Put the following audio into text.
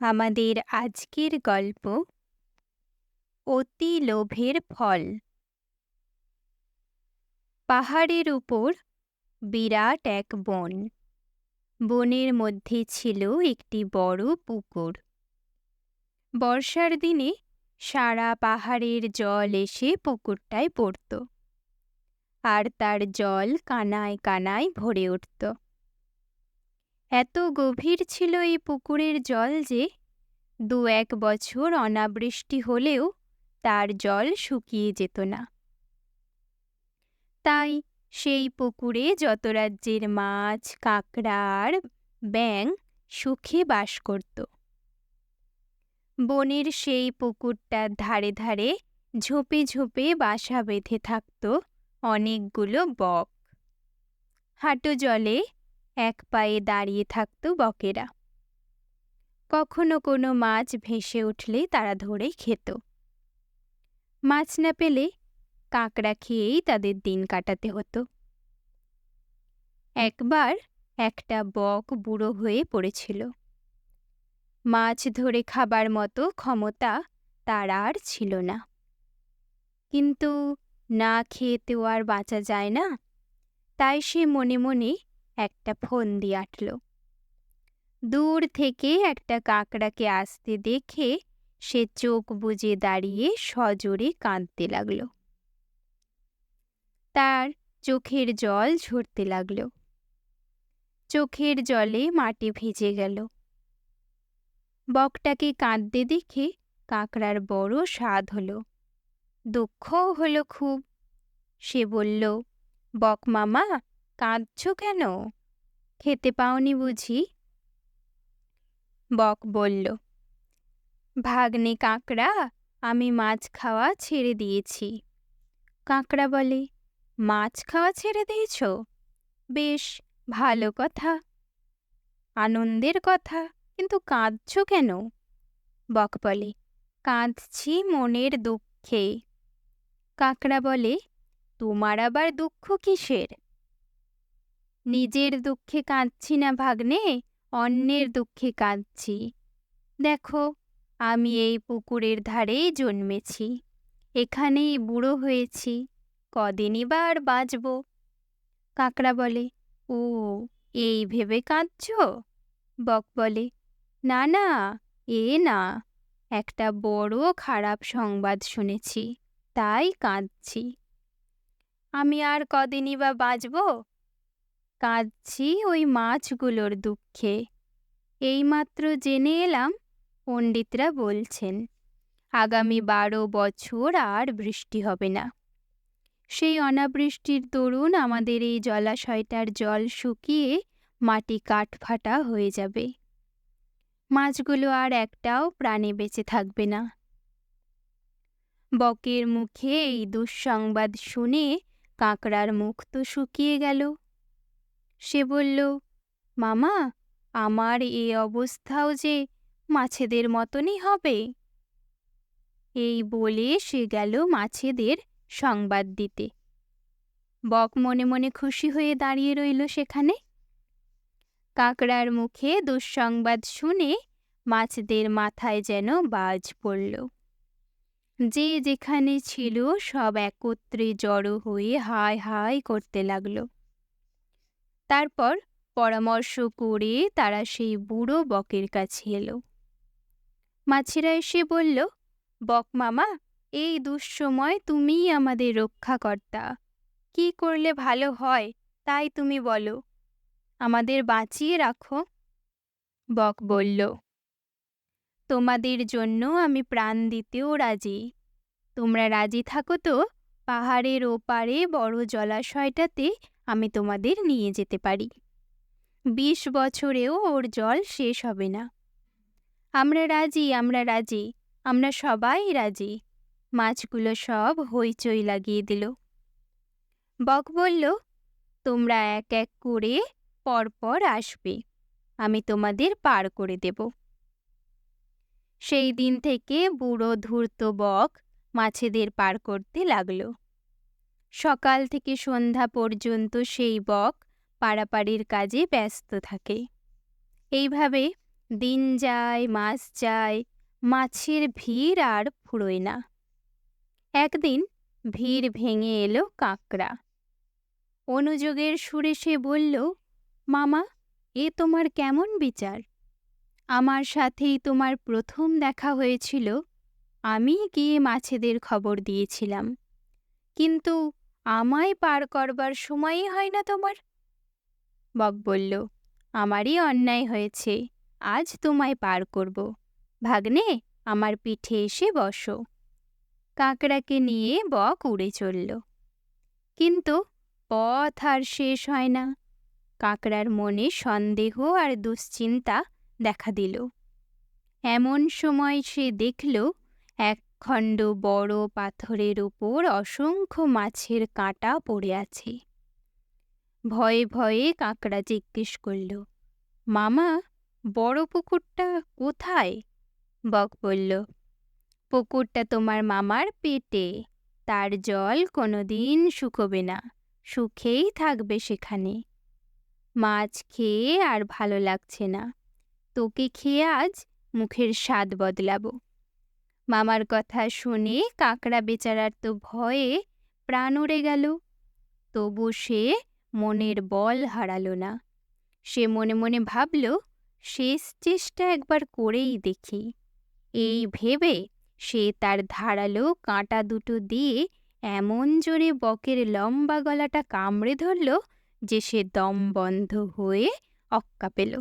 আমাদের আজকের গল্প অতি লোভের ফল। পাহাড়ের উপর বিরাট এক বন। বনের মধ্যে ছিল একটি বড় পুকুর। বর্ষার দিনে সারা পাহাড়ের জল এসে পুকুরটায় পড়ত আর তার জল কানায় কানায় ভরে উঠত। এত গভীর ছিল এই পুকুরের জল যে দু এক বছর অনাবৃষ্টি হলেও তার জল শুকিয়ে যেত না। তাই সেই পুকুরে যত রাজ্যের মাছ, কাঁকড়া আর ব্যাং সুখে বাস করত। বনের সেই পুকুরটার ধারে ধারে ঝোপে ঝোপে বাসা বেঁধে থাকত অনেকগুলো বক। হাঁটু জলে এক পায়ে দাঁড়িয়ে থাকত বকেরা। কখনো কোনো মাছ ভেসে উঠলে তারা ধরে খেত। মাছ না পেলে কাঁকড়া খেয়েই তাদের দিন কাটাতে হতো। একবার একটা বক বুড়ো হয়ে পড়েছিল। মাছ ধরে খাবার মতো ক্ষমতা তার আর ছিল না। কিন্তু না খেয়েতেও আর বাঁচা যায় না, তাই সে মনে মনে একটা ফোন দিয়ে আটল। দূর থেকে একটা কাকড়াকে আসতে দেখে সে চোখ বুজে দাঁড়িয়ে সজোরে কাঁদতে লাগল। তার চোখের জল ঝরতে লাগল। চোখের জলে মাটি ভিজে গেল। বকটাকে কাঁদতে দেখে কাঁকড়ার বড় স্বাদ হলো। দুঃখও হলো খুব। সে বলল, বক মামা, কাঁদছ কেন? খেতে পাওনি বুঝি? বক বলল, ভাগ্নে কাঁকড়া, আমি মাছ খাওয়া ছেড়ে দিয়েছি। কাঁকড়া বলে, মাছ খাওয়া ছেড়ে দিয়েছ? বেশ, ভালো কথা। আনন্দের কথা, কিন্তু কাঁদছ কেন? বক বলে, কাঁদছি মনের দুঃখে। কাঁকড়া বলে, তোমার আবার দুঃখ কিসের? নিজের দুঃখে কাঁদছি না ভাগ্নে অন্যের দুঃখে কাঁদছি। দেখো আমি এই পুকুরের ধারেই জন্মেছি। এখানেই বুড়ো হয়েছি। কদিনই বা আর বাঁচব? কাকড়া বলে ও এই ভেবে কাঁদছ? বক বলে না না এ না। একটা বড় খারাপ সংবাদ শুনেছি তাই কাঁদছি। আমি আর কদিনই বা বাঁচব? কাঁদছি ওই মাছগুলোর দুঃখে। এইমাত্র জেনে এলাম, পণ্ডিতরা বলছেন, আগামী বারো বছর আর বৃষ্টি হবে না। সেই অনাবৃষ্টির দরুন আমাদের এই জলাশয়টার জল শুকিয়ে মাটি কাঠফাটা হয়ে যাবে। মাছগুলো আর একটাও প্রাণে বেঁচে থাকবে না। বকের মুখে এই দুঃসংবাদ শুনে কাঁকড়ার মুখ তো শুকিয়ে গেল। সে বলল, মামা, আমার এ অবস্থাও যে মাছেদের মতনই হবে? এই বলে সে গেল মাছেদের সংবাদ দিতে। বক মনে মনে খুশি হয়ে দাঁড়িয়ে রইল সেখানে। কাকড়ার মুখে দুঃসংবাদ শুনে মাছদের মাথায় যেন বাজ পড়ল। যে যেখানে ছিল সব একত্রে জড়ো হয়ে হায় হায় করতে লাগল। তারপর পরামর্শ করে তারা সেই বুড়ো বকের কাছে এলো। মাছিরা এসে বলল, বক মামা, এই দুঃসময় তুমিই আমাদের রক্ষাকর্তা। কি করলে ভালো হয়, তাই তুমি বলো। আমাদের বাঁচিয়ে রাখো। বক বলল, তোমাদের জন্য আমি প্রাণ দিতেও রাজি। তোমরা রাজি থাকো তো পাহাড়ের ওপারে বড় জলাশয়টাতে আমি তোমাদের নিয়ে যেতে পারি। বিশ বছরেও ওর জল শেষ হবে না। আমরা রাজি আমরা রাজি, আমরা সবাই রাজি। মাছগুলো সব হইচই লাগিয়ে দিল। বক বলল, তোমরা এক এক করে পরপর আসবে। আমি তোমাদের পার করে দেব। সেই দিন থেকে বুড়ো ধূর্ত বক মাছেদের পার করতে লাগল। সকাল থেকে সন্ধ্যা পর্যন্ত সেই বক পাড়াপাড়ির কাজে ব্যস্ত থাকে। এইভাবে দিন যায়, মাস যায়, মাছের ভিড় আর ফুরোয় না। একদিন ভিড় ভেঙে এলো কাঁকড়া। অনুযোগের সুরে সে বলল, মামা, এ তোমার কেমন বিচার? আমার সাথেই তোমার প্রথম দেখা হয়েছিল। আমি গিয়ে মাছেদের খবর দিয়েছিলাম। কিন্তু আমায় পার করবার সময়ই হয় না তোমার? বক বলল, আমারই অন্যায় হয়েছে, আজ তোমায় পার করব। ভাগ্নে, আমার পিঠে এসে বসো। কাঁকড়াকে নিয়ে বক উড়ে চলল। কিন্তু পথ আর শেষ হয় না। কাঁকড়ার মনে সন্দেহ আর দুশ্চিন্তা দেখা দিল। এমন সময় সে দেখল, এক খণ্ড বড় পাথরের উপর অসংখ্য মাছের কাঁটা পড়ে আছে। ভয়ে ভয়ে কাঁকড়া জিজ্ঞেস করল, মামা, বড় পুকুরটা কোথায়? বক বলল, পুকুরটা তোমার মামার পেটে। তার জল কোনোদিন শুকোবে না, সুখেই থাকবে সেখানে। মাছ খেয়ে আর ভালো লাগছে না। তোকে খেয়ে আজ মুখের স্বাদ বদলাবো। মামার কথা শুনে কাকড়া বেচারার তো ভয়ে প্রাণ উড়ে গেল। তবু সে মনের বল হারালো না। সে মনে মনে ভাবল, শেষ চেষ্টা একবার করেই দেখি। এই ভেবে সে তার ধারালো কাঁটা দুটো দিয়ে এমন জোরে বকের লম্বা গলাটা কামড়ে ধরল যে সে দম বন্ধ হয়ে অক্কা পেল।